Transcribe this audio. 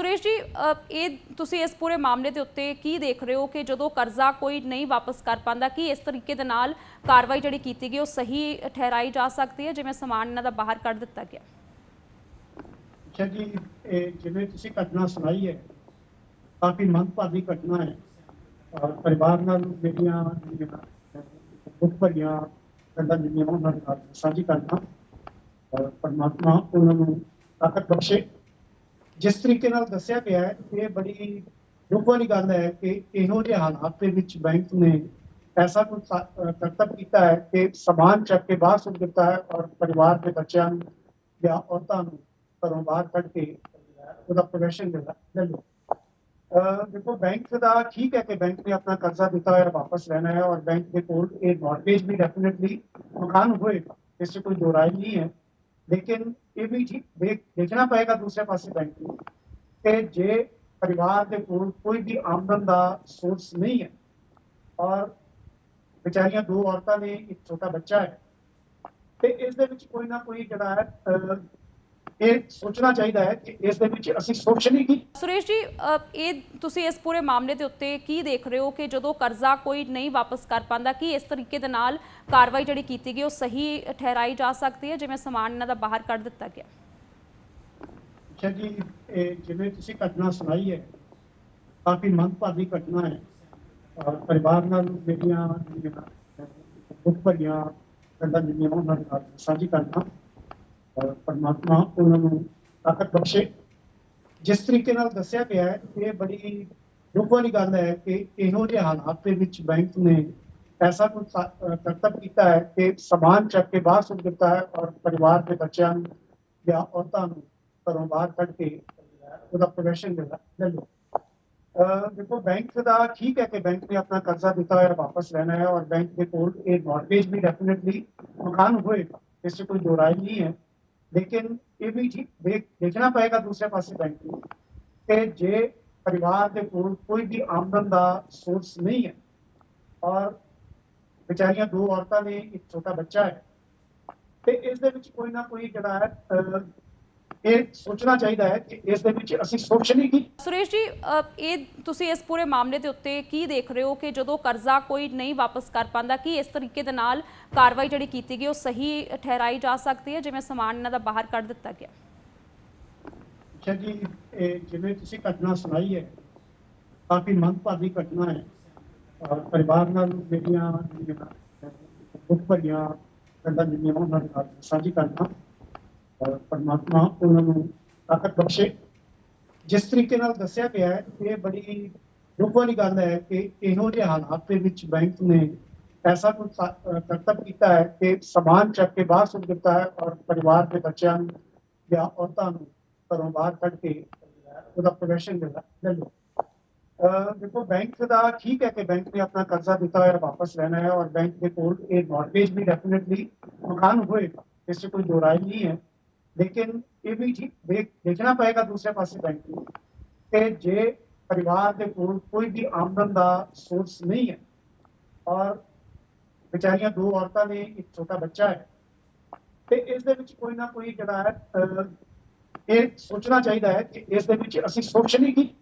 ਸੁਰੇਸ਼ ਜੀ ਅ, ਇਹ ਤੁਸੀਂ ਇਸ ਪੂਰੇ ਮਾਮਲੇ ਦੇ ਉੱਤੇ ਕੀ ਦੇਖ ਰਹੇ ਹੋ ਕਿ ਜਦੋਂ ਕਰਜ਼ਾ ਕੋਈ ਨਹੀਂ ਵਾਪਸ ਕਰ ਪਾਉਂਦਾ ਕੀ ਇਸ ਤਰੀਕੇ ਦੇ ਨਾਲ ਕਾਰਵਾਈ ਜਿਹੜੀ ਕੀਤੀ ਗਈ ਉਹ ਸਹੀ ਠਹਿਰਾਈ ਜਾ ਸਕਦੀ ਹੈ ਜਿਵੇਂ ਸਮਾਨ ਇਹਨਾਂ ਦਾ ਬਾਹਰ ਕੱਢ ਦਿੱਤਾ ਗਿਆ? ਅੱਛਾ ਜੀ ਇਹ ਜਿਵੇਂ ਤੁਸੀਂ ਘਟਨਾ ਸੁਣਾਈ ਹੈ ਕਾਫੀ ਮੰਦਭਾਗੀ ਘਟਨਾ ਹੈ। ਔਰ ਪਰਿਵਾਰ ਨਾਲ ਜਿਹੜੀਆਂ ਜਿਹੜੀਆਂ ਦੁੱਖ ਭਰੀਆਂ ਗੱਲਾਂ ਜਿਹੜੀਆਂ ਉਹਨਾਂ ਦੇ ਨਾਲ ਸਾਂਝੀ ਕਰਨਾ ਔਰ ਪਰਮਾਤਮਾ ਉਹਨਾਂ ਨੂੰ ਤਾਕਤ ਬਖਸ਼ੇ। ਜਿਸ ਤਰੀਕੇ ਨਾਲ ਦੱਸਿਆ ਗਿਆ ਹੈ ਇਹ ਬੜੀ ਦੁੱਖ ਵਾਲੀ ਗੱਲ ਹੈ ਕਿ ਇਹੋ ਜਿਹੇ ਹਾਲਾਤ ਦੇ ਵਿੱਚ ਬੈਂਕ ਨੇ ਐਸਾ ਕੁਝ ਸਾ- ਅਹ ਕਰਤੱਵ ਕੀਤਾ ਹੈ ਕਿ ਸਮਾਨ ਚੱਕ ਕੇ ਬਾਹਰ ਸੁੱਟ ਦਿੱਤਾ ਹੈ ਔਰ ਪਰਿਵਾਰ ਦੇ ਬੱਚਿਆਂ ਨੂੰ ਜਾਂ ਔਰਤਾਂ ਨੂੰ ਘਰੋਂ ਬਾਹਰ ਕੱਢ ਕੇ ਉਹਦਾ ਪ੍ਰੋਫੈਸ਼ਨ ਜਿਹੜਾ ਲੈ ਲਓ ਅਹ ਦੇਖੋ ਬੈਂਕ ਦਾ ਠੀਕ ਹੈ ਕਿ ਬੈਂਕ ਨੇ ਆਪਣਾ ਕਰਜ਼ਾ ਦਿੱਤਾ ਹੋਇਆ ਵਾਪਸ ਲੈਣਾ ਹੈ ਔਰ ਬੈਂਕ ਦੇ ਕੋਲ ਇਹ ਮਾਰਗੇਜ ਵੀ ਡੈਫੀਨਿਟਲੀ ਮਕਾਨ ਹੋਏਗਾ ਇਸ 'ਚ ਕੋਈ ਦੋ ਰਾਏ ਨਹੀਂ ਹੈ ਲੇਕਿਨ ਇਹ ਵੀ ਦੇਖਣਾ ਪਏਗਾ ਦੂਸਰੇ ਪਾਸੇ ਬੈਂਕ ਨੂੰ ਕਿ ਜੇ ਪਰਿਵਾਰ ਦੇ ਕੋਲ ਕੋਈ ਵੀ ਆਮਦਨ ਦਾ ਸੋਰਸ ਨਹੀਂ ਹੈ ਔਰ ਵਿਚਾਰੀਆਂ ਦੋ ਔਰਤਾਂ ਨੇ ਇੱਕ ਛੋਟਾ ਬੱਚਾ ਹੈ ਤੇ ਇਸ ਦੇ ਵਿੱਚ ਕੋਈ ਨਾ ਕੋਈ ਜਿਹੜਾ ਹੈ ਅਹ, ਇਹ ਸੋਚਣਾ ਚਾਹੀਦਾ ਹੈ ਕਿ ਇਸ ਦੇ ਵਿੱਚ ਅਸੀਂ ਸੋਚ ਨਹੀਂ ਕੀ ਸੁਰੇਸ਼ ਜੀ ਇਹ ਤੁਸੀਂ ਇਸ ਪੂਰੇ ਮਾਮਲੇ ਦੇ ਉੱਤੇ ਕੀ ਦੇਖ ਰਹੇ ਹੋ ਕਿ ਜਦੋਂ ਕਰਜ਼ਾ ਕੋਈ ਨਹੀਂ ਵਾਪਸ ਕਰ ਪਾਉਂਦਾ ਕੀ ਇਸ ਤਰੀਕੇ ਦੇ ਨਾਲ ਕਾਰਵਾਈ ਜਿਹੜੀ ਕੀਤੀ ਗਈ ਉਹ ਸਹੀ ਠਹਿਰਾਈ ਜਾ ਸਕਦੀ ਹੈ ਜਿਵੇਂ ਸਮਾਨ ਇਹਨਾਂ ਦਾ ਬਾਹਰ ਕੱਢ ਦਿੱਤਾ ਗਿਆ ਅੱਛਾ ਜੀ ਇਹ ਜਿਵੇਂ ਤੁਸੀਂ ਘਟਨਾ ਸੁਣਾਈ ਹੈ ਕਾਫੀ ਮੰਦਭਾਗੀ ਘਟਨਾ ਹੈ ਪਰਿਵਾਰ ਨਾਲ ਜਿਹੜੀਆਂ ਦੁੱਖ ਭਰੀਆਂ ਗੱਲਾਂ ਜਿਹੜੀਆਂ ਉਹਨਾਂ ਨਾਲ ਸਾਂਝੀ ਕਰਨਾ ਔਰ ਪਰਮਾਤਮਾ ਉਹਨਾਂ ਨੂੰ ਤਾਕਤ ਬਖਸ਼ੇ ਜਿਸ ਤਰੀਕੇ ਨਾਲ ਦੱਸਿਆ ਗਿਆ ਹੈ ਇਹ ਬੜੀ ਦੁੱਖ ਵਾਲੀ ਗੱਲ ਹੈ ਕਿ ਇਹੋ ਜਿਹੇ ਹਾਲਾਤ ਦੇ ਵਿੱਚ ਬੈਂਕ ਨੇ ਐਸਾ ਕੁਝ ਸਾ- ਅਹ ਕਰਤੱਵ ਕੀਤਾ ਹੈ ਕਿ ਸਮਾਨ ਚੱਕ ਕੇ ਬਾਹਰ ਸੁੱਟ ਦਿੱਤਾ ਹੈ ਔਰ ਪਰਿਵਾਰ ਦੇ ਬੱਚਿਆਂ ਨੂੰ ਜਾਂ ਔਰਤਾਂ ਨੂੰ ਘਰੋਂ ਬਾਹਰ ਕੱਢ ਕੇ ਉਹਦਾ ਪ੍ਰੋਫੈਸ਼ਨ ਜਿਹੜਾ ਲੈ ਲਓ ਅਹ ਦੇਖੋ ਬੈਂਕ ਦਾ ਠੀਕ ਹੈ ਕਿ ਬੈਂਕ ਨੇ ਆਪਣਾ ਕਰਜ਼ਾ ਦਿੱਤਾ ਹੋਇਆ ਵਾਪਸ ਲੈਣਾ ਹੈ ਔਰ ਬੈਂਕ ਦੇ ਕੋਲ ਇਹ ਮਾਰਗੇਜ ਵੀ ਡੈਫੀਨਿਟਲੀ ਮਕਾਨ ਹੋਏਗਾ ਇਸ 'ਚ ਕੋਈ ਦੋ ਰਾਏ ਨਹੀਂ ਹੈ ਲੇਕਿਨ ਇਹ ਵੀ ਦੇਖਣਾ ਪਏਗਾ ਦੂਸਰੇ ਪਾਸੇ ਬੈਂਕ ਨੂੰ ਕਿ ਜੇ ਪਰਿਵਾਰ ਦੇ ਕੋਲ ਕੋਈ ਵੀ ਆਮਦਨ ਦਾ ਸੋਰਸ ਨਹੀਂ ਹੈ ਔਰ ਵਿਚਾਰੀਆਂ ਦੋ ਔਰਤਾਂ ਨੇ ਇੱਕ ਛੋਟਾ ਬੱਚਾ ਹੈ ਤੇ ਇਸ ਦੇ ਵਿੱਚ ਕੋਈ ਨਾ ਕੋਈ ਜਿਹੜਾ ਹੈ ਅਹ, ਇਹ ਸੋਚਣਾ ਚਾਹੀਦਾ ਹੈ ਕਿ ਇਸ ਦੇ ਵਿੱਚ ਅਸੀਂ ਸੋਚ ਨਹੀਂ ਕੀ ਸੁਰੇਸ਼ ਜੀ ਇਹ ਤੁਸੀਂ ਇਸ ਪੂਰੇ ਮਾਮਲੇ ਦੇ ਉੱਤੇ ਕੀ ਦੇਖ ਰਹੇ ਹੋ ਕਿ ਜਦੋਂ ਕਰਜ਼ਾ ਕੋਈ ਨਹੀਂ ਵਾਪਸ ਕਰ ਪਾਉਂਦਾ ਕੀ ਇਸ ਤਰੀਕੇ ਦੇ ਨਾਲ ਕਾਰਵਾਈ ਜਿਹੜੀ ਕੀਤੀ ਗਈ ਉਹ ਸਹੀ ਠਹਿਰਾਈ ਜਾ ਸਕਦੀ ਹੈ ਜਿਵੇਂ ਸਮਾਨ ਇਹਨਾਂ ਦਾ ਬਾਹਰ ਕੱਢ ਦਿੱਤਾ ਗਿਆ ਅੱਛਾ ਜੀ ਜਿਵੇਂ ਤੁਸੀਂ ਘਟਨਾ ਸੁਣਾਈ ਹੈ ਕਾਫੀ ਮੰਦਭਾਗੀ ਘਟਨਾ ਹੈ ਪਰਿਵਾਰ ਨਾਲ ਜਿਹੜੀਆਂ ਦੁੱਖ ਭਰੀਆਂ ਗੱਲਾਂ ਜਿਹੜੀਆਂ ਉਹਨਾਂ ਨਾਲ ਸਾਂਝੀ ਕਰਨਾ ਪਰਮਾਤਮਾ ਉਹਨਾਂ ਨੂੰ ਤਾਕਤ ਬਖਸ਼ੇ। ਜਿਸ ਤਰੀਕੇ ਨਾਲ ਦੱਸਿਆ ਗਿਆ ਹੈ, ਇਹ ਬੜੀ ਦੁੱਖ ਵਾਲੀ ਗੱਲ ਹੈ ਕਿ ਇਹੋ ਜਿਹੇ ਹਾਲਾਤ ਦੇ ਵਿੱਚ ਬੈਂਕ ਨੇ ਐਸਾ ਕੁਝ ਸਾ- ਕੀਤਾ ਹੈ ਕਿ ਸਮਾਨ ਚੱਕ ਕੇ ਬਾਹਰ ਸੁੱਟ ਦਿੱਤਾ ਹੈ ਔਰ ਪਰਿਵਾਰ ਦੇ ਬੱਚਿਆਂ ਨੂੰ ਜਾਂ ਔਰਤਾਂ ਨੂੰ ਘਰੋਂ ਬਾਹਰ ਕੱਢ ਕੇ ਉਹਦਾ ਪ੍ਰੋਫੈਸ਼ਨ ਜਿਹੜਾ ਲੈ ਲਓ ਦੇਖੋ, ਬੈਂਕ ਦਾ ਠੀਕ ਹੈ ਕਿ ਬੈਂਕ ਨੇ ਆਪਣਾ ਕਰਜ਼ਾ ਦਿੱਤਾ ਹੋਇਆ ਵਾਪਸ ਲੈਣਾ ਹੈ ਔਰ ਬੈਂਕ ਦੇ ਕੋਲ ਇਹ ਮਾਰਗੇਜ ਵੀ ਡੈਫੀਨਿਟਲੀ ਮਕਾਨ ਹੋਏਗਾ। ਇਸ 'ਚ ਕੋਈ ਦੋ ਰਾਏ ਨਹੀਂ ਹੈ। ਲੇਕਿਨ ਇਹ ਵੀ ਠੀਕ ਦੇਖਣਾ ਪਏਗਾ ਦੂਸਰੇ ਪਾਸੇ ਬੈਂਕ ਨੂੰ ਕਿ ਜੇ ਪਰਿਵਾਰ ਦੇ ਕੋਲ ਕੋਈ ਵੀ ਆਮਦਨ ਦਾ ਸੋਰਸ ਨਹੀਂ ਹੈ ਔਰ ਵਿਚਾਰੀਆਂ ਦੋ ਔਰਤਾਂ ਨੇ ਇੱਕ ਛੋਟਾ ਬੱਚਾ ਹੈ ਤੇ ਇਸ ਦੇ ਵਿੱਚ ਕੋਈ ਨਾ ਕੋਈ ਜਿਹੜਾ ਹੈ ਇਹ ਸੋਚਣਾ ਚਾਹੀਦਾ ਹੈ ਕਿ ਇਸ ਦੇ ਵਿੱਚ ਅਸੀਂ ਸੋਚ ਨਹੀਂ ਕੀ